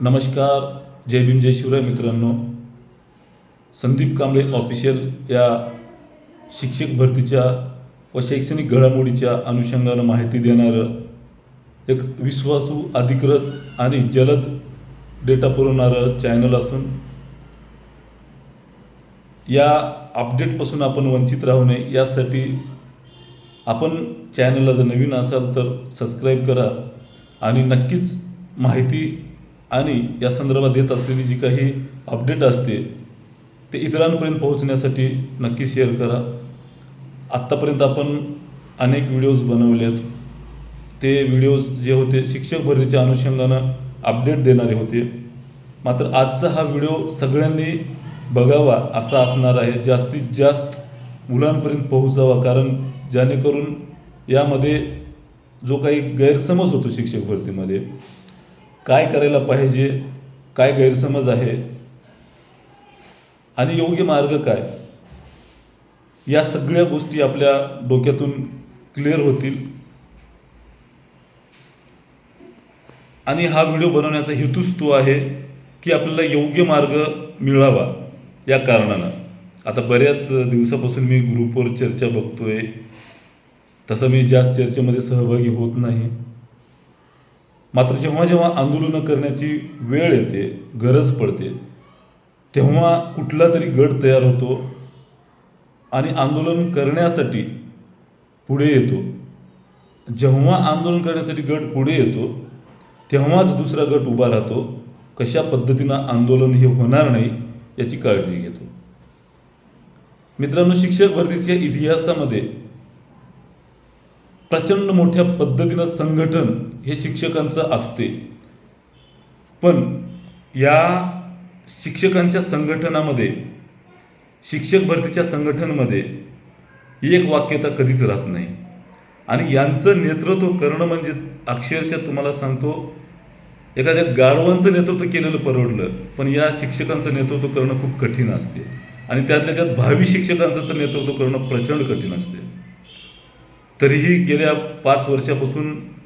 नमस्कार. जय भीम जय शिवराय मित्रांनो. संदीप कांबळे ऑफिशियल या शिक्षक भरतीच्या व शैक्षणिक घडामोडीच्या अनुषंगानं माहिती देणारं एक विश्वासू अधिकृत आणि जलद डेटा पुरवणारं चॅनल असून या अपडेटपासून आपण वंचित राहू नये. यासाठी आपण चॅनलला जर नवीन असाल तर सबस्क्राईब करा आणि नक्कीच माहिती आणि या संदर्भात देत असलेली जी काही अपडेट असते ते इतरांपर्यंत पोहोचण्यासाठी नक्की शेअर करा. आत्तापर्यंत आपण अनेक व्हिडिओज बनवलेत. आहेत ते व्हिडिओज जे होते शिक्षक भरतीच्या अनुषंगानं अपडेट देणारे होते. मात्र आजचा हा व्हिडिओ सगळ्यांनी बघावा असा असणार आहे. जास्तीत जास्त मुलांपर्यंत पोहोचावा कारण जेणेकरून यामध्ये जो काही गैरसमज होतो शिक्षक भरतीमध्ये काय करायला पाहिजे? काय गैरसमज आहे? आणि योग्य मार्ग काय? या सगळ्या गोष्टी आपल्या डोक्यातून क्लिअर होतील. आणि हा व्हिडिओ बनवण्याचा हेतूच तो आहे की आपल्याला योग्य मार्ग मिळावा या कारणानं. आता बऱ्याच दिवसापासून मी ग्रुपवर चर्चा बघतोय. तसं मी जास्त चर्चेमध्ये सहभागी होत नाही. मात्र जेव्हा जेव्हा आंदोलनं करण्याची वेळ येते गरज पडते तेव्हा कुठला तरी गट तयार होतो आणि आंदोलन करण्यासाठी पुढे येतो. जेव्हा आंदोलन करण्यासाठी गट पुढे येतो तेव्हाच दुसरा गट उभा राहतो. कशा पद्धतीनं आंदोलन हे होणार नाही याची काळजी घेतो. मित्रांनो शिक्षक भरतीच्या इतिहासामध्ये प्रचंड मोठ्या पद्धतीनं संघटन हे शिक्षकांचं असते. पण या शिक्षकांच्या संघटनामध्ये शिक्षक भरतीच्या संघटनमध्ये एक वाक्यता कधीच राहत नाही. आणि यांचं नेतृत्व करणं म्हणजे अक्षरशः तुम्हाला सांगतो एखाद्या गाढवांचं नेतृत्व केलेलं परवडलं पण या शिक्षकांचं नेतृत्व करणं खूप कठीण असते. आणि त्यातल्या त्यात भावी शिक्षकांचं तर नेतृत्व करणं प्रचंड कठीण असते. तरीही गेल्या पाच वर्षापासून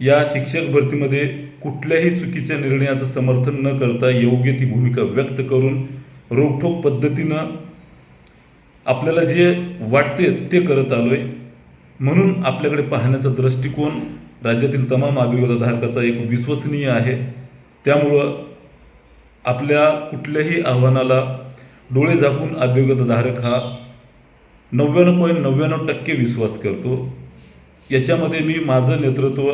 या शिक्षक भरतीमध्ये कुठल्याही चुकीच्या निर्णयाचं समर्थन न करता योग्य ती भूमिका व्यक्त करून रोखठोक पद्धतीनं आपल्याला जे वाटते ते करत आलो आहे म्हणून आपल्याकडे पाहण्याचा दृष्टिकोन राज्यातील तमाम अभियोगाधारकाचा एक विश्वसनीय आहे. त्यामुळं आपल्या कुठल्याही आव्हानाला डोळे झाकून अभियोगधारक हा नव्याण्णव पॉईंट नव्याण्णव टक्के विश्वास करतो. याच्यामध्ये मी माझं नेतृत्व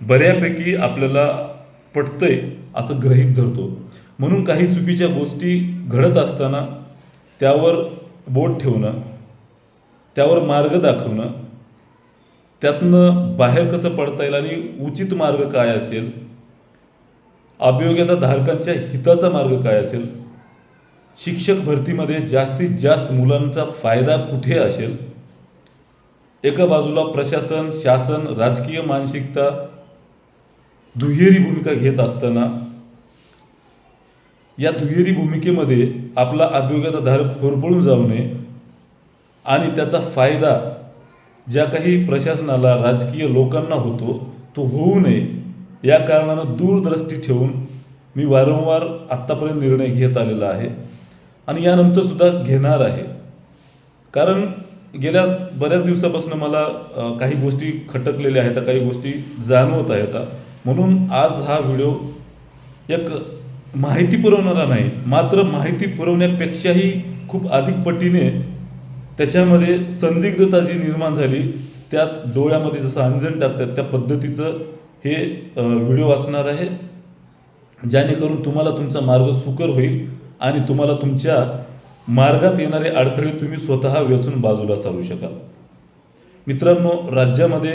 बऱ्यापैकी आपल्याला पटतंय असं ग्रहीत धरतो. म्हणून काही चुकीच्या गोष्टी घडत असताना त्यावर बोट ठेवणं त्यावर मार्ग दाखवणं त्यातनं बाहेर कसं पडता येईल आणि उचित मार्ग काय असेल अभियोग्यता धारकांच्या हिताचा मार्ग काय असेल शिक्षक भरतीमध्ये जास्तीत जास्त मुलांचा फायदा कुठे असेल एका बाजूला प्रशासन शासन राजकीय मानसिकता दुहेरी भूमिका घेत असताना या दुहेरी भूमिकेमध्ये आपला अभियोग्यता धारक होरपळून जाऊ नये आणि त्याचा फायदा ज्या काही प्रशासनाला राजकीय लोकांना होतो तो होऊ नये. या कारणानं दूरदृष्टी ठेवून मी वारंवार आत्तापर्यंत निर्णय घेत आलेला आहे आणि यानंतरसुद्धा घेणार आहे. कारण गेल्या बऱ्याच दिवसापासून मला काही गोष्टी खटकलेल्या आहेत काही गोष्टी जाणवत आहेत. म्हणून आज हा व्हिडिओ एक माहिती पुरवणारा नाही मात्र माहिती पुरवण्यापेक्षाही खूप अधिक पटीने त्याच्यामध्ये संदिग्धता जी निर्माण झाली. त्यात डोळ्यामध्ये जसं अंजन टाकतात त्या पद्धतीचं हे व्हिडिओ असणार आहे. जेणेकरून तुम्हाला तुमचा मार्ग सुकर होईल आणि तुम्हाला तुमच्या मार्गात येणारे अडथळे तुम्ही स्वतः वेचून बाजूला सारू शकाल. मित्रांनो राज्यामध्ये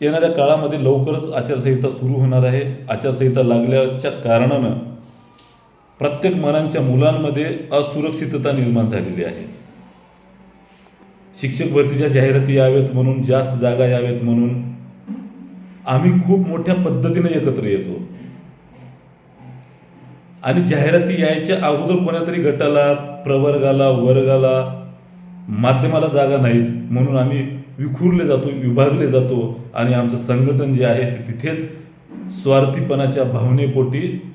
येणाऱ्या काळामध्ये लवकरच आचारसंहिता सुरू होणार आहे. आचारसंहिता लागल्याच्या कारणानं प्रत्येक मनांच्या मुलांमध्ये असुरक्षितता निर्माण झालेली आहे. शिक्षक भरतीच्या जाहिराती यावेत म्हणून जास्त जागा यावेत म्हणून. आम्ही खूप मोठ्या पद्धतीने एकत्र येतो. आणि जाहिराती यायच्या अगोदर कोणातरी गटाला प्रवर्गाला वर्गाला माध्यमाला जागा नाहीत म्हणून आम्ही विखुरले जातो विभागले जातो आणि आमचं संघटन जे आहे ते तिथेच स्वार्थीपणाच्या भावनेपोटी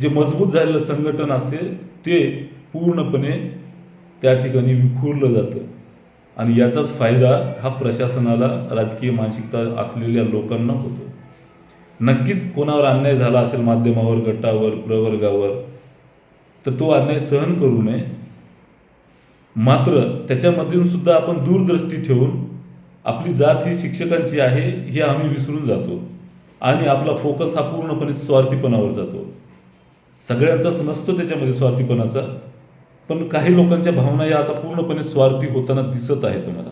जे मजबूत झालेलं संघटन असते ते पूर्णपणे त्या ठिकाणी विखुरलं जातं. आणि याचाच फायदा हा प्रशासनाला राजकीय मानसिकता असलेल्या लोकांना होतो. नक्कीच कोणावर अन्याय झाला असेल माध्यमावर गटावर प्रवर्गावर तर तो अन्याय सहन करू नये. मात्र त्याच्यामधून सुद्धा आपण दूरदृष्टी ठेवून आपली जात ही शिक्षकांची आहे हे आम्ही विसरून जातो. आणि आपला फोकस हा पूर्णपणे स्वार्थीपणावर जातो. सगळ्यांचाच नसतो त्याच्यामध्ये स्वार्थीपणाचा पण काही लोकांच्या भावना या आता पूर्णपणे स्वार्थी होताना दिसत आहे तुम्हाला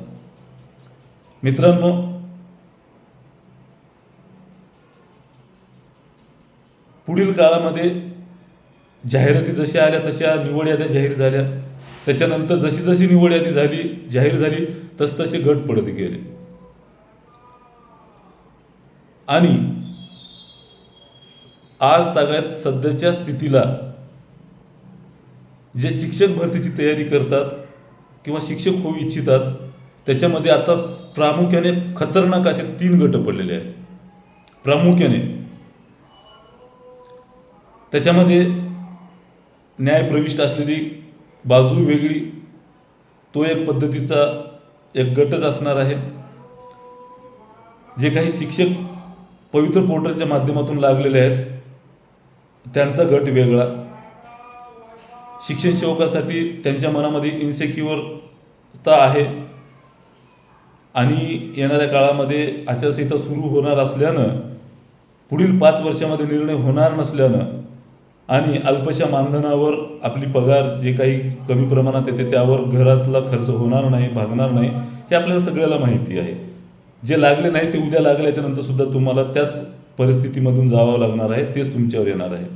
मित्रांनो पुढील काळामध्ये जाहिराती जशा आल्या तशा निवड याद्या जाहीर झाल्या. त्याच्यानंतर जशी जशी निवड यादी झाली जाहीर झाली तसतसे गट पडत गेले. आणि आज तागायत सध्याच्या स्थितीला जे शिक्षक भरतीची तयारी करतात किंवा शिक्षक होऊ इच्छितात त्याच्यामध्ये आता प्रामुख्याने खतरनाक असे तीन गट पडलेले आहेत. प्रामुख्याने. त्याच्यामध्ये न्याय प्रविष्ट असलेली बाजू वेगळी तो एक पद्धतीचा एक गटच असणार आहे. जे काही शिक्षक पवित्र पोर्टलच्या माध्यमातून लागलेले आहेत त्यांचा गट वेगळा. शिक्षण सेवकासाठी त्यांच्या मनामध्ये इन्सेक्युअरता आहे. आणि येणाऱ्या काळामध्ये आचारसंहिता सुरू होणार असल्यानं पुढील पाच वर्षामध्ये निर्णय होणार नसल्यानं आणि अल्पशा मानधनावर आपली पगार जे काही कमी प्रमाणात येते त्यावर घरातला खर्च होणार नाही भागणार नाही हे आपल्याला सगळ्याला माहिती आहे. जे लागले नाही ते उद्या लागल्याच्या नंतर सुद्धा तुम्हाला त्याच परिस्थितीमधून जावं लागणार आहे तेच तुमच्यावर येणार आहे.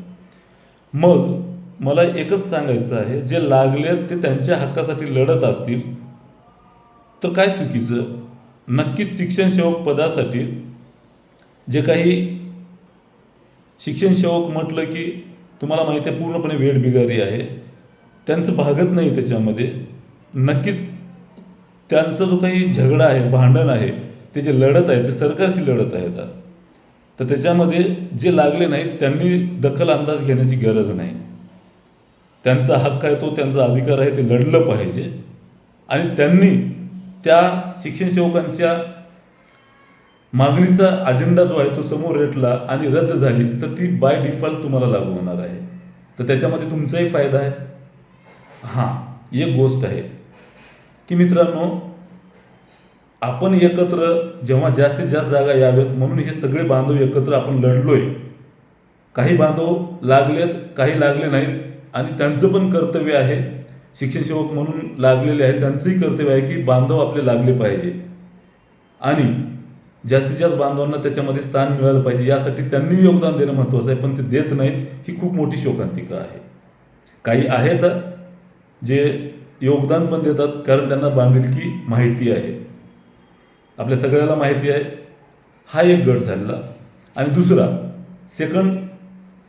मग मला एकच सांगायचं आहे जे लागले ते त्यांच्या हक्कासाठी लढत असतील तर काय चुकीचं? नक्कीच शिक्षण सेवक पदासाठी जे काही शिक्षण सेवक म्हटलं की तुम्हाला माहिती आहे पूर्णपणे वेड बिगारी आहे. त्यांचं भागत नाही त्याच्यामध्ये. नक्कीच त्यांचा जो काही झगडा आहे भांडण आहे ते जे लढत आहे ते सरकारशी लढत आहेत तर त्याच्यामध्ये जे लागले नाहीत त्यांनी दखल अंदाज घेण्याची गरज नाही. त्यांचा हक्क आहे तो त्यांचा अधिकार आहे ते लढलं पाहिजे. आणि त्यांनी त्या शिक्षण सेवकांच्या मागणीचा अजेंडा जो आहे तो समोर रेटला आणि रद्द झाली तर ती बाय डिफॉल्ट तुम्हाला लागू होणार आहे. तर त्याच्यामध्ये तुमचाही फायदा आहे. हां एक गोष्ट आहे की मित्रांनो आपण एकत्र जेव्हा जास्तीत जास्त जागा याव्यात म्हणून हे सगळे बांधव एकत्र आपण लढलोय. काही बांधव लागलेत काही लागले नाहीत आणि त्यांचं पण कर्तव्य आहे शिक्षण सेवक म्हणून लागलेले आहेत त्यांचंही कर्तव्य आहे की बांधव आपले लागले पाहिजे. आणि जास्तीत जास्त बांधवांना त्याच्यामध्ये स्थान मिळालं पाहिजे. यासाठी त्यांनी योगदान देणं महत्त्वाचं आहे पण ते देत नाहीत ही खूप मोठी शोकांतिका आहे. काही आहेत जे योगदान पण देतात कारण त्यांना बांधिलकी माहिती आहे. आपल्या सगळ्याला माहिती आहे. हा एक गट झालेला. आणि दुसरा सेकंड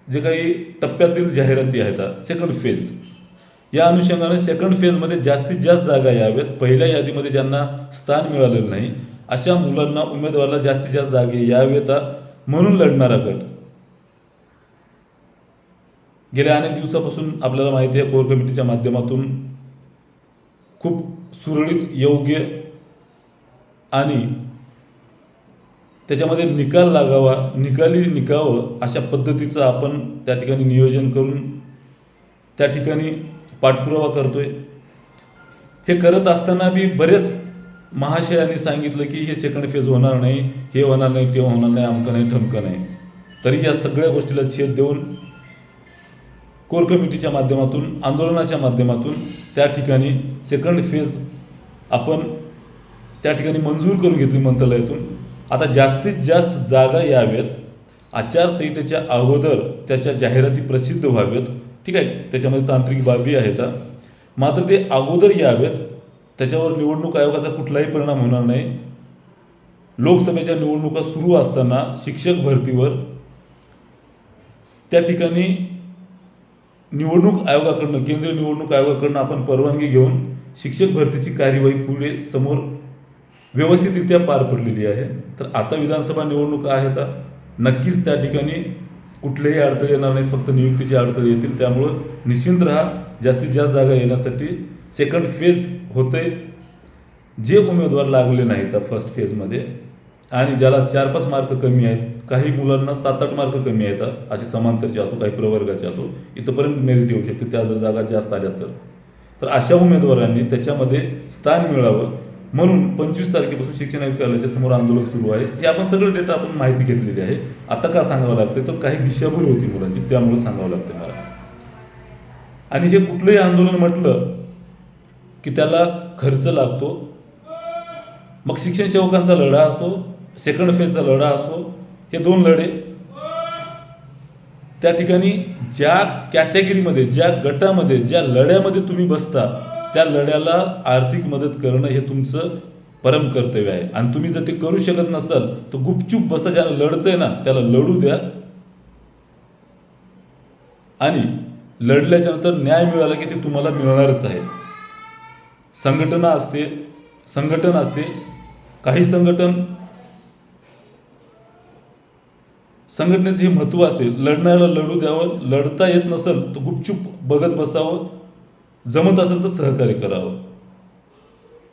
जे काही टप्प्यातील जाहिराती आहेत सेकंड फेज या अनुषंगाने सेकंड फेजमध्ये जास्तीत जास्त जागा याव्यात. पहिल्या यादीमध्ये ज्यांना स्थान मिळालेलं नाही अशा मुलांना उमेदवाराला जास्तीत जास्त जागे यावेत म्हणून लढणारा गट. गेल्या अनेक दिवसापासून आपल्याला माहिती आहे कोर कमिटीच्या माध्यमातून खूप सुरळीत योग्य आणि त्याच्यामध्ये निकाल लागावा निकाली निकावं अशा पद्धतीचं आपण त्या ठिकाणी नियोजन करून त्या ठिकाणी पाठपुरावा करतोय. हे करत असताना बी बरेच महाशयांनी सांगितलं की हे सेकंड फेज होणार नाही हे होणार नाही ते होणार नाही अमकं नाही ठमकं नाही. तरी या सगळ्या गोष्टीला छेद देऊन कोर कमिटीच्या माध्यमातून आंदोलनाच्या माध्यमातून त्या ठिकाणी सेकंड फेज आपण त्या ठिकाणी मंजूर करून घेतली मंत्रालयातून. आता जास्तीत जास्त जागा याव्यात. आचारसंहितेच्या अगोदर त्याच्या जाहिराती प्रसिद्ध व्हाव्यात. ठीक आहे? त्याच्यामध्ये तांत्रिक बाबी आहेत मात्र ते अगोदर यावेत. त्याच्यावर निवडणूक आयोगाचा कुठलाही परिणाम होणार नाही. लोकसभेच्या निवडणुका सुरू असताना शिक्षक भरतीवर त्या ठिकाणी निवडणूक आयोगाकडनं केंद्रीय निवडणूक आयोगाकडनं आपण परवानगी घेऊन शिक्षक भरतीची कार्यवाही पुढे समोर व्यवस्थितरित्या पार पडलेली आहे. तर आता विधानसभा निवडणुका आहेत. नक्कीच त्या ठिकाणी कुठलेही अडथळे येणार नाहीत. फक्त नियुक्तीचे अडथळे येतील. त्यामुळं निश्चिंत राहा. जास्तीत जास्त जागा येण्यासाठी सेकंड फेज होते जे उमेदवार लागले नाहीत फर्स्ट फेजमध्ये आणि ज्याला चार पाच मार्क कमी आहेत काही मुलांना सात आठ मार्क कमी आहेत असे समांतरचे असो काही प्रवर्गाचे असो इथंपर्यंत मेरिट येऊ शकते त्या जर जागा जास्त आल्या तर. तर अशा उमेदवारांनी त्याच्यामध्ये स्थान मिळावं. म्हणून पंचवीस तारखेपासून शिक्षण आयुक्तालयाच्या समोर आंदोलन सुरू आहे. हे आपण सगळं डेटा आपण माहिती घेतलेली आहे. आता का सांगावं लागते तर काही दिशाभूल होती मुलांची त्यामुळे सांगावं लागते मला. आणि हे कुठलंही आंदोलन म्हटलं की त्याला खर्च लागतो. मग शिक्षण सेवकांचा लढा असो सेकंड फेजचा लढा असो हे दोन लढे. त्या ठिकाणी ज्या कॅटेगरीमध्ये ज्या गटामध्ये ज्या लढ्यामध्ये तुम्ही बसता त्या लढ्याला आर्थिक मदत करणं हे तुमचं परम कर्तव्य आहे. आणि तुम्ही जर ते करू शकत नसाल तर गुपचूप बसता ज्याला लढतंय ना त्याला लढू द्या. आणि लढल्याच्या नंतर न्याय मिळाला की ते तुम्हाला मिळणारच आहे. संघटना असते संघटन असते काही संघटन संघटनेचं हे महत्त्व असते. लढण्याला लढू द्यावं लढता येत नसेल तर गुपचूप बघत बसावं जमत असेल तर सहकार्य करावं.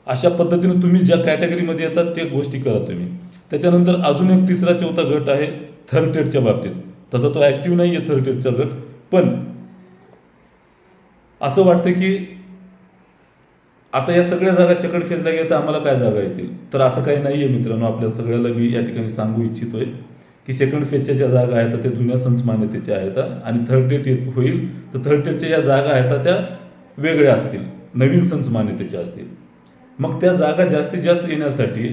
अशा पद्धतीने तुम्ही ज्या कॅटेगरीमध्ये येतात त्या गोष्टी करा तुम्ही. त्याच्यानंतर अजून एक तिसरा चौथा गट आहे थर्ड टेटच्या बाबतीत. तसा तो ॲक्टिव्ह नाही आहे थर्ड टेटचा गट. पण असं वाटतं की आता या सगळ्या जागा सेकंड फेजला गेल्या तर आम्हाला काय जागा येतील? तर असं काही नाही आहे मित्रांनो आपल्या सगळ्याला मी या ठिकाणी सांगू इच्छितोय की सेकंड फेजच्या ज्या जागा आहेत त्या जुन्या संस्मान्यतेच्या आहेत आणि थर्ड टेट येत होईल तर थर्ड टेटच्या ज्या जागा आहेत त्या वेगळ्या असतील नवीन संस्मान्यतेच्या असतील. मग त्या जागा जास्तीत जास्त येण्यासाठी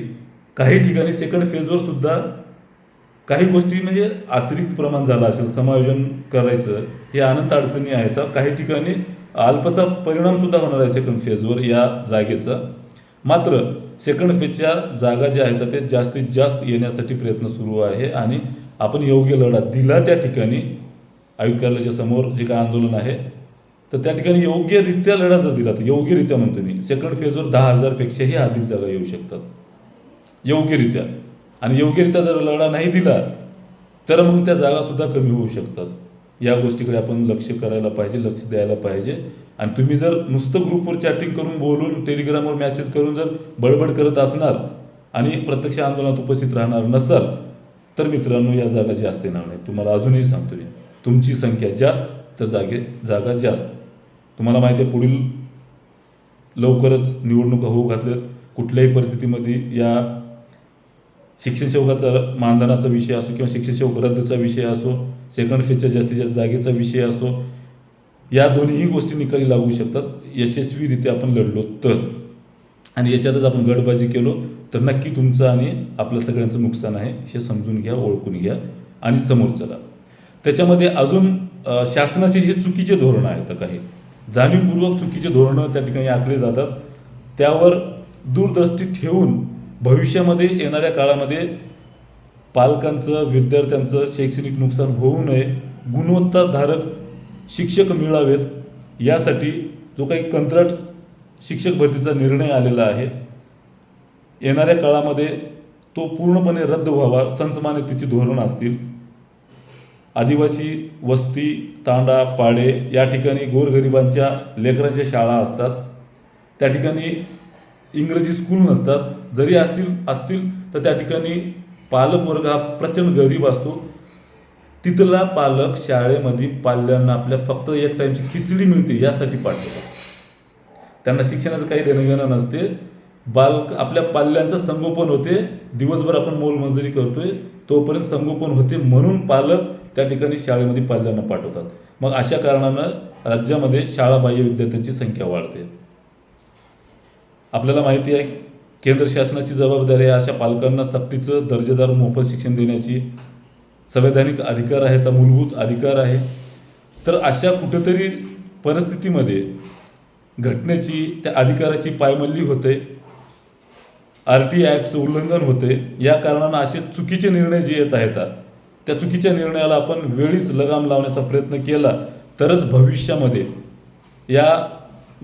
काही ठिकाणी सेकंड फेजवर सुद्धा काही गोष्टी म्हणजे अतिरिक्त प्रमाण झालं असेल समायोजन करायचं हे अनंत अडचणी आहेत. काही ठिकाणी अल्पसा परिणामसुद्धा होणार आहे सेकंड फेजवर या जागेचा. मात्र सेकंड फेजच्या जागा ज्या आहेत ते जास्तीत जास्त येण्यासाठी प्रयत्न सुरू आहे आणि आपण योग्य लढा दिला त्या ठिकाणी आयुक्तालयाच्या समोर जे काय आंदोलन आहे तर त्या ठिकाणी योग्यरित्या लढा जर दिला तर योग्यरित्या म्हणतो मी सेकंड फेजवर दहा हजारपेक्षाही अधिक जागा येऊ शकतात. योग्यरित्या. आणि योग्यरित्या जर लढा नाही दिला तर मग त्या जागासुद्धा कमी होऊ शकतात. या गोष्टीकडे आपण लक्ष करायला पाहिजे लक्ष द्यायला पाहिजे. आणि तुम्ही जर नुसतं ग्रुपवर चॅटिंग करून बोलून टेलिग्रामवर मेसेज करून जर बडबड करत असणार आणि प्रत्यक्ष आंदोलनात उपस्थित राहणार नसाल तर मित्रांनो या जागा जास्त येणार नाही. तुम्हाला अजूनही सांगतो मी तुमची संख्या जास्त तर जागे जागा जास्त. तुम्हाला माहिती आहे पुढील लवकरच निवडणुका होऊ घातल्या कुठल्याही परिस्थितीमध्ये या शिक्षण सेवकाचा मानधनाचा विषय असो किंवा शिक्षण सेवक रद्दचा विषय असो सेकंड फेजच्या जास्तीत जास्त जागेचा विषय असो या दोन्हीही गोष्टी निकाली लागू शकतात. यशस्वीरित्या आपण लढलो तर. आणि याच्यातच आपण गडबाजी केलो तर नक्की तुमचं आणि आपलं सगळ्यांचं नुकसान आहे हे समजून घ्या ओळखून घ्या आणि समोर चला. त्याच्यामध्ये अजून शासनाचे हे चुकीचे धोरणं आहेत काही जाणीवपूर्वक चुकीचे धोरणं त्या ठिकाणी आखले जातात. त्यावर दूरदृष्टी ठेवून भविष्यामध्ये येणाऱ्या काळामध्ये पालकांचं विद्यार्थ्यांचं शैक्षणिक नुकसान होऊ नये गुणवत्ताधारक शिक्षक मिळावेत यासाठी जो काही कंत्राट शिक्षक भरतीचा निर्णय आलेला आहे येणाऱ्या काळामध्ये तो पूर्णपणे रद्द व्हावा संचमान्यतेची धोरणं असतील. आदिवासी वस्ती तांडा पाडे या ठिकाणी गोरगरिबांच्या लेकरांच्या शाळा असतात. त्या ठिकाणी इंग्रजी स्कूल नसतात. जरी असतील असतील तर त्या ठिकाणी पालक वर्ग हा प्रचंड गरीब असतो. तिथला पालक शाळेमध्ये पाल्यांना आपल्या फक्त एक टाईमची खिचडी मिळते यासाठी पाठवतात त्यांना शिक्षणाचं काही देणंघेणं नसते. बालक आपल्या पाल्यांचं संगोपन होते. दिवसभर आपण मोलमजुरी करतोय. तोपर्यंत संगोपन होते म्हणून पालक त्या ठिकाणी शाळेमध्ये पाल्यांना पाठवतात. मग अशा कारणानं राज्यामध्ये शाळाबाह्य विद्यार्थ्यांची संख्या वाढते. आपल्याला माहिती आहे केंद्र शासनाची जबाबदारी आहे अशा पालकांना सक्तीचं दर्जेदार मोफत शिक्षण देण्याची. संवैधानिक अधिकार आहे तर मूलभूत अधिकार आहे. तर अशा कुठेतरी परिस्थितीमध्ये घटनेची त्या अधिकाराची पायमल्ली होते. आर टी ॲक्टचं उल्लंघन होते. या कारणानं असे चुकीचे निर्णय जे येत आहेत त्या चुकीच्या निर्णयाला आपण वेळीच लगाम लावण्याचा प्रयत्न केला तरच भविष्यामध्ये या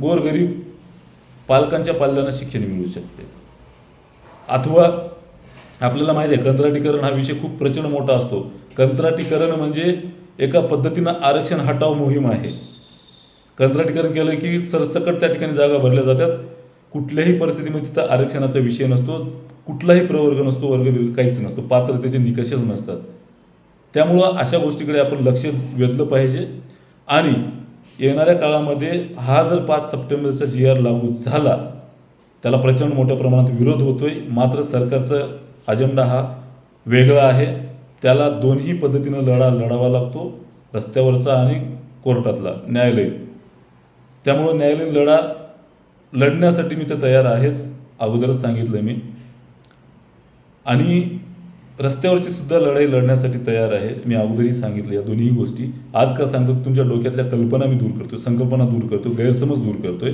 गोरगरीब पालकांच्या पाल्यांना शिक्षण मिळू शकते. अथवा आपल्याला माहिती आहे कंत्राटीकरण हा विषय खूप प्रचंड मोठा असतो. कंत्राटीकरण म्हणजे एका पद्धतीनं आरक्षण हटाव मोहीम आहे. कंत्राटीकरण केलं की सरसकट त्या ठिकाणी जागा भरल्या जातात. कुठल्याही परिस्थितीमध्ये तिथं आरक्षणाचा विषय नसतो कुठलाही प्रवर्ग नसतो वर्गबिर्ग काहीच नसतो पात्रतेचे निकषच नसतात. त्यामुळं अशा गोष्टीकडे आपण लक्ष वेधलं पाहिजे. आणि येणाऱ्या काळामध्ये हा जर पाच सप्टेंबरचा जी आर लागू झाला त्याला प्रचंड मोठ्या प्रमाणात विरोध होतोय. मात्र सरकारचा अजेंडा हा वेगळा आहे. त्याला दोन्ही पद्धतीनं लढा लढावा लागतो. रस्त्यावरचा आणि कोर्टातला न्यायालयीन. त्यामुळं न्यायालयीन लढा लढण्यासाठी मी तर तयार आहेच अगोदरच सांगितलं मी. आणि रस्त्यावरची सुद्धा लढाई लढण्यासाठी तयार आहे. मी अगोदरही सांगितलं या दोन्ही गोष्टी. आज का सांगतो तुमच्या डोक्यातल्या कल्पना मी दूर करतो संकल्पना दूर करतो गैरसमज दूर करतोय.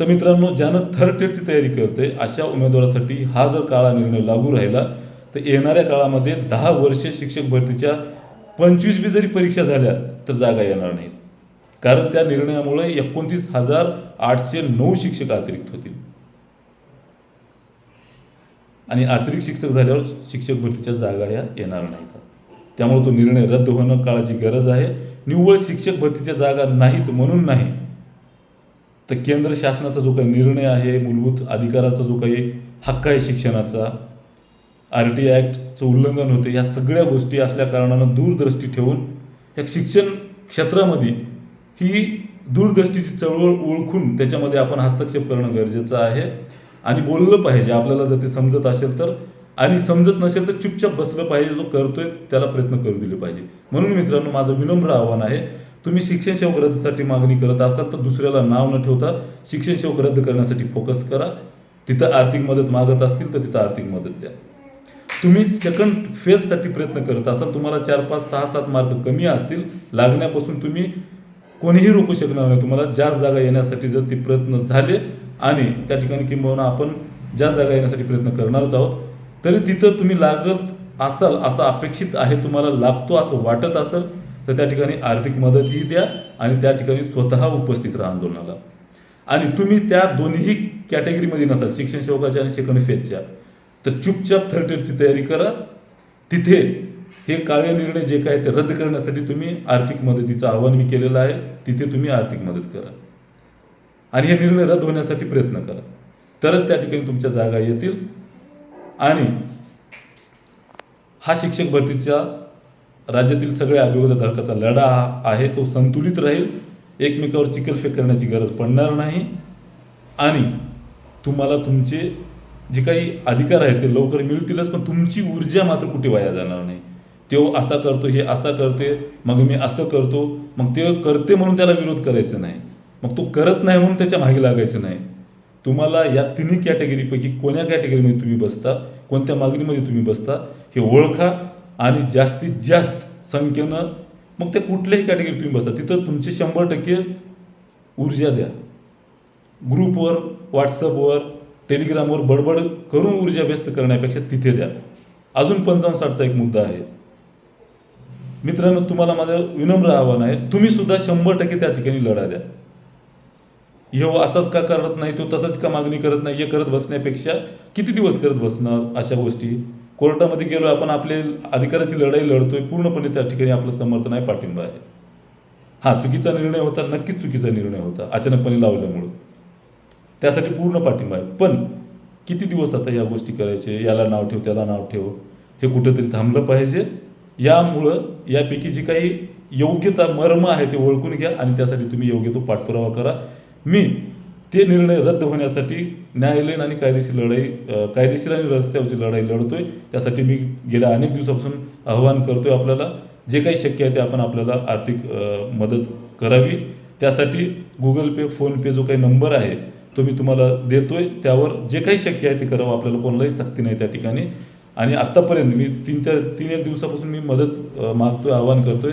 तर मित्रांनो ज्यानं थर्ड टेटची तयारी करते अशा उमेदवारासाठी हा जर काळा निर्णय लागू राहिला तर येणाऱ्या काळामध्ये दहा वर्षे शिक्षक भरतीच्या पंचवीस बी जरी परीक्षा झाल्या तर जागा येणार नाहीत. कारण त्या निर्णयामुळे एकोणतीस हजार आठशे नऊ शिक्षक अतिरिक्त होतील. आणि अतिरिक्त शिक्षक झाल्यावर शिक्षक भरतीच्या जागा या येणार नाहीत. त्यामुळे तो निर्णय रद्द होणं काळाची गरज आहे. निव्वळ शिक्षक भरतीच्या जागा नाहीत म्हणून नाही तर केंद्र शासनाचा जो काही निर्णय आहे मूलभूत अधिकाराचा जो काही हक्क आहे शिक्षणाचा आर टी ॲक्टचं उल्लंघन होते या सगळ्या गोष्टी असल्या कारणानं दूरदृष्टी ठेवून या शिक्षण क्षेत्रामध्ये ही दूरदृष्टीची चळवळ ओळखून त्याच्यामध्ये आपण हस्तक्षेप करणं गरजेचं आहे. आणि बोललं पाहिजे आपल्याला जर ते समजत असेल तर. आणि समजत नसेल तर चुपचाप बसलं पाहिजे जो करतोय त्याला प्रयत्न करू दिले पाहिजे. म्हणून मित्रांनो माझं विनम्र आव्हान आहे तुम्ही शिक्षण सेवक रद्दसाठी मागणी करत असाल तर दुसऱ्याला नाव न ठेवता शिक्षण सेवक रद्द करण्यासाठी फोकस करा. तिथं आर्थिक मदत मागत असतील तर तिथं आर्थिक मदत द्या. तुम्ही सेकंड फेजसाठी प्रयत्न करत असाल तुम्हाला चार पाच सहा सात मार्क कमी असतील लागण्यापासून तुम्ही कोणीही रोखू शकणार नाही. तुम्हाला जास्त जागा येण्यासाठी जर ते प्रयत्न झाले आणि त्या ठिकाणी किंबहुना आपण ज्या जागा येण्यासाठी प्रयत्न करणारच आहोत तरी तिथं तुम्ही लागत असाल असं अपेक्षित आहे तुम्हाला लागतो असं वाटत असेल तर त्या ठिकाणी आर्थिक मदतही द्या आणि त्या ठिकाणी स्वतः उपस्थित राहा आंदोलनाला. आणि तुम्ही त्या दोन्ही कॅटेगरीमध्ये नसाल शिक्षण सेवकाच्या आणि सेकंड फेजच्या तर चुपचाप थर्ड तयारी करा. तिथे हे काळे निर्णय जे काय ते रद्द करण्यासाठी तुम्ही आर्थिक मदतीचं आवाहन मी केलेलं आहे. तिथे तुम्ही आर्थिक मदत करा. आणि हे निर्णय रद्द होण्यासाठी प्रयत्न करा. तरच त्या ठिकाणी तुमच्या जागा येतील. आणि हा शिक्षक भरतीच्या राज्यातील सगळ्या अभियोगाचा लढा आहे तो संतुलित राहील. एकमेकावर चिकलफेक करण्याची गरज पडणार नाही. आणि तुम्हाला तुमचे जे काही अधिकार आहेत ते लवकर मिळतीलच पण तुमची ऊर्जा मात्र कुठे वाया जाणार नाही. तो असा करतो हे असा करते मग मी असं करतो मग ते करते म्हणून त्याला विरोध करायचा नाही. मग तो करत नाही म्हणून त्याच्यामागे लागायचं नाही. तुम्हाला या तिन्ही कॅटेगरीपैकी कोण्या कॅटेगरीमध्ये तुम्ही बसता कोणत्या मागणीमध्ये तुम्ही बसता हे ओळखा. आणि जास्तीत जास्त संख्येनं मग ते कुठल्याही कॅटेगरीत तुम्ही बसा. तिथं तुमचे शंभर टक्के ऊर्जा द्या. ग्रुपवर व्हॉट्सअपवर टेलिग्रामवर बडबड करून ऊर्जा व्यस्त करण्यापेक्षा तिथे द्या. अजून पंचावन्न साठचा एक मुद्दा आहे. मित्रांनो तुम्हाला माझं विनम्र आव्हान आहे. तुम्ही सुद्धा शंभर टक्के त्या ठिकाणी लढा द्या. ह्यो असाच का करत नाही तो तसंच का मागणी करत नाही हे करत बसण्यापेक्षा किती दिवस करत बसणार अशा गोष्टी? कोर्टामध्ये गेलो आपण आपले अधिकाराची लढाई लढतोय पूर्णपणे त्या ठिकाणी आपलं समर्थन आहे पाठिंबा आहे. हा चुकीचा निर्णय होता नक्कीच चुकीचा निर्णय होता अचानकपणे लावल्यामुळं त्यासाठी पूर्ण पाठिंबा आहे. पण किती दिवस आता या गोष्टी करायचे याला नाव ठेव त्याला नाव ठेव हे कुठंतरी थांबलं पाहिजे. यामुळं यापैकी जी काही योग्यता मर्म आहे ते ओळखून घ्या आणि त्यासाठी तुम्ही योग्य तो पाठपुरावा करा. मी ते निर्णय रद्द होण्यासाठी न्यायालयीन आणि कायदेशीर लढाई कायदेशीर आणि रस्त्यावरची लढाई लढतोय. त्यासाठी मी गेल्या अनेक दिवसापासून आव्हान करतोय आपल्याला जे काही शक्य आहे ते आपण आपल्याला आर्थिक मदत करावी. त्यासाठी गुगल पे फोनपे जो काही नंबर आहे तो मी तुम्हाला देतोय. त्यावर जे काही शक्य आहे ते करावं आपल्याला कोणालाही सक्ती नाही त्या ठिकाणी. आणि आत्तापर्यंत मी तीन चार तीन एक दिवसापासून मी मदत मागतो मागतोय आवाहन करतोय.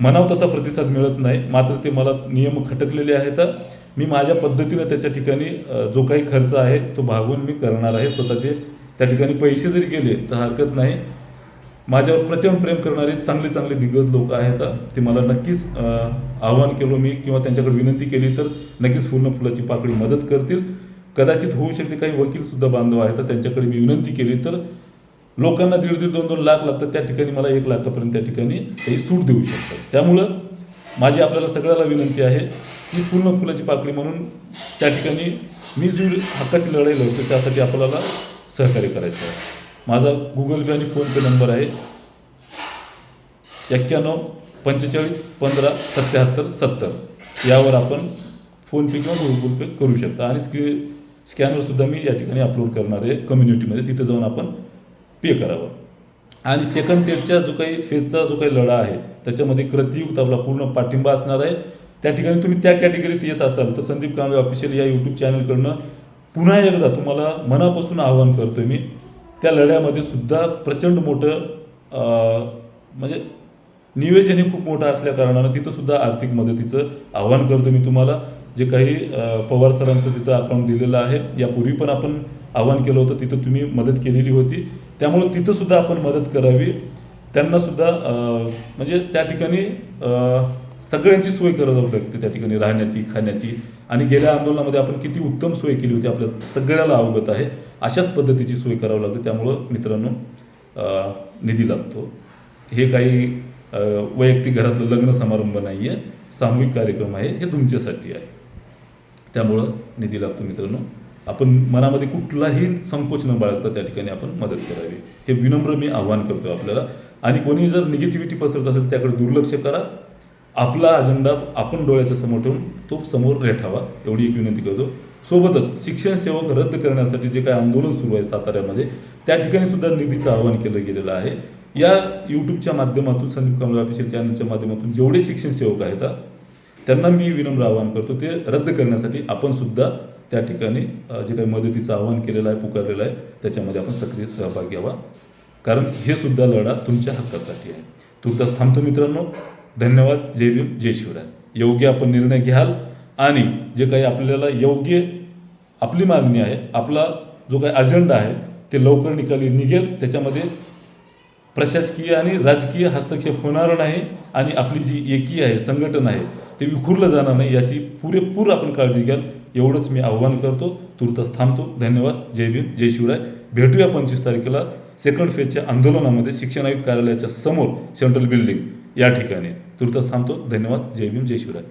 म्हणावं तसा प्रतिसाद मिळत नाही. मात्र ते मला नियम खटकलेले आहेत. मी माझ्या पद्धतीनं त्याच्या ठिकाणी जो काही खर्च आहे तो भागून मी करणार आहे स्वतःचे. त्या ठिकाणी पैसे जरी गेले तर हरकत नाही. माझ्यावर प्रचंड प्रेम करणारे चांगले चांगले दिग्गज लोक आहेत. ते मला नक्कीच आव्हान केलं मी किंवा त्यांच्याकडे विनंती केली तर नक्कीच पूर्ण फुलाची पाकळी मदत करतील. कदाचित होऊ शकते काही वकीलसुद्धा बांधव आहेत तर त्यांच्याकडे मी विनंती केली तर लोकांना दीड दीड दोन दोन लाख लागतात. त्या ठिकाणी मला एक लाखापर्यंत त्या ठिकाणी काही सूट देऊ शकतात. त्यामुळं माझी आपल्याला सगळ्याला विनंती आहे ही पूर्ण फुलाची पाकळी म्हणून त्या ठिकाणी मी जी हक्काची लढाई लढतो. त्यासाठी आपल्याला सहकार्य करायचं आहे. माझा गुगल पे आणि फोनपे नंबर आहे एक्क्याण्णव पंचेचाळीस पंधरा सत्याहत्तर सत्तर. यावर आपण फोनपे किंवा गुगल पे करू शकता. आणि स्क्री स्कॅनरसुद्धा मी या ठिकाणी अपलोड करणार आहे कम्युनिटीमध्ये तिथं जाऊन आपण पे करावं. आणि सेकंड टेटच्या जो काही फेजचा जो काही लढा आहे त्याच्यामध्ये कृतीयुक्त आपला पूर्ण पाठिंबा असणार आहे. त्या ठिकाणी तुम्ही त्या कॅटेगरीत येत असाल तर संदीप कांबळे ऑफिशियल या यूट्यूब चॅनलकडनं पुन्हा एकदा तुम्हाला मनापासून आवाहन करतो मी. त्या लढ्यामध्ये सुद्धा प्रचंड मोठं म्हणजे निवेदन हे खूप मोठं असल्या कारणानं तिथं सुद्धा आर्थिक मदतीचं आव्हान करतो मी तुम्हाला. जे काही पवार सरांचं तिथं अकाउंट दिलेलं आहे यापूर्वी पण आपण आव्हान केलं होतं तिथं तुम्ही मदत केलेली होती. त्यामुळं तिथंसुद्धा आपण मदत करावी. त्यांनासुद्धा म्हणजे त्या ठिकाणी सगळ्यांची सोय करत लागते त्या ठिकाणी राहण्याची खाण्याची. आणि गेल्या आंदोलनामध्ये आपण किती उत्तम सोय केली होती आपल्या सगळ्याला अवगत आहे. अशाच पद्धतीची सोय करावी लागते. त्यामुळं मित्रांनो निधी लागतो. हे काही वैयक्तिक घरातलं लग्न समारंभ नाही आहे सामूहिक कार्यक्रम आहे. हे तुमच्यासाठी आहे. त्यामुळं निधी लागतो मित्रांनो. आपण मनामध्ये कुठलाही संकोच न बाळगता त्या ठिकाणी आपण मदत करावी. हे विनम्र मी आव्हान करतो आपल्याला. आणि कोणी जर निगेटिव्हिटी पसरत असेल त्याकडे दुर्लक्ष करा. आपला अजेंडा आपण डोळ्याच्या समोर ठेवून तो समोर रेठावा एवढी एक विनंती करतो. सोबतच शिक्षण सेवक रद्द करण्यासाठी जे काही आंदोलन सुरू आहे साताऱ्यामध्ये त्या ठिकाणी सुद्धा निधीचं आवाहन केलं गेलेलं आहे. या यूट्यूबच्या माध्यमातून संदीप कमला ऑफिशियल चॅनलच्या माध्यमातून जेवढे शिक्षण सेवक आहेत त्यांना मी विनम्र आवाहन करतो ते रद्द करण्यासाठी आपण सुद्धा त्या ठिकाणी जे काही मदतीचं आवाहन केलेलं आहे पुकारलेलं आहे त्याच्यामध्ये आपण सक्रिय सहभाग घ्यावा. कारण हे सुद्धा लढा तुमच्या हक्कासाठी आहे. तुर्तास थांबतो मित्रांनो. धन्यवाद जय भीम जय शिवराय. योग्य आपण निर्णय घ्याल आणि जे काही आपल्याला योग्य आपली मागणी आहे आपला जो काही अजेंडा आहे ते लवकर निकाली निघेल. त्याच्यामध्ये प्रशासकीय आणि राजकीय हस्तक्षेप होणार नाही आणि आपली जी एकी आहे संघटन आहे ते विखुरलं जाणार नाही याची पुरेपूर आपण काळजी घ्याल. एवढंच मी आव्हान करतो. तुर्तास थांबतो. धन्यवाद जय भीम जय शिवराय. भेटूया पंचवीस तारखेला सेकंड फेजच्या आंदोलनामध्ये शिक्षण आयुक्त कार्यालयाच्या समोर सेंट्रल बिल्डिंग या ठिकाणी. तुर्तास थांबतो धन्यवाद जय भीम जय शिवराय.